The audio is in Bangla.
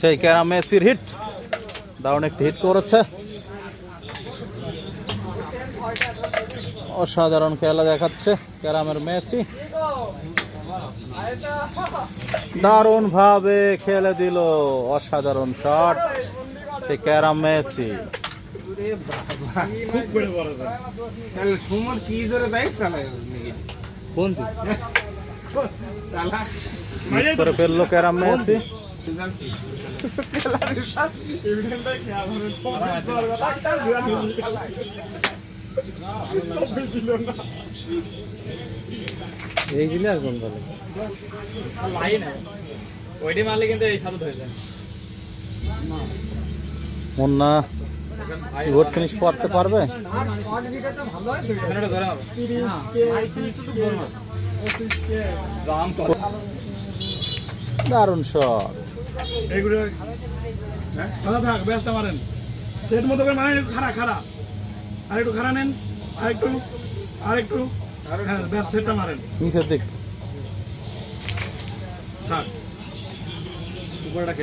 সেই ক্যারাম মেসির হিট। দারুণ একটি হিট করেছে। অসাধারণ খেলা দেখাচ্ছে ক্যারামের মেসি। দারুণ ভাবে খেলে দিল অসাধারণ শট। সেই ক্যারাম মিস করে ফেলল ক্যারাম মেসি। আর কোন বলে ওইটি মারলে কিন্তু এই সাথে ধরে যায়। মুন্না গোট ফিনিশ করতে পারবে? দারুণ শট এইগুলো হ্যাঁ? কথা থাক ব্যস্ত মারেন। সেট মতো করে মানে খারা খারা আর একটু খারা নেন আর একটু আর একটু হ্যাঁ ব্যাস সেটটা মারেন। নিচের দিক। থাক। উপরেটা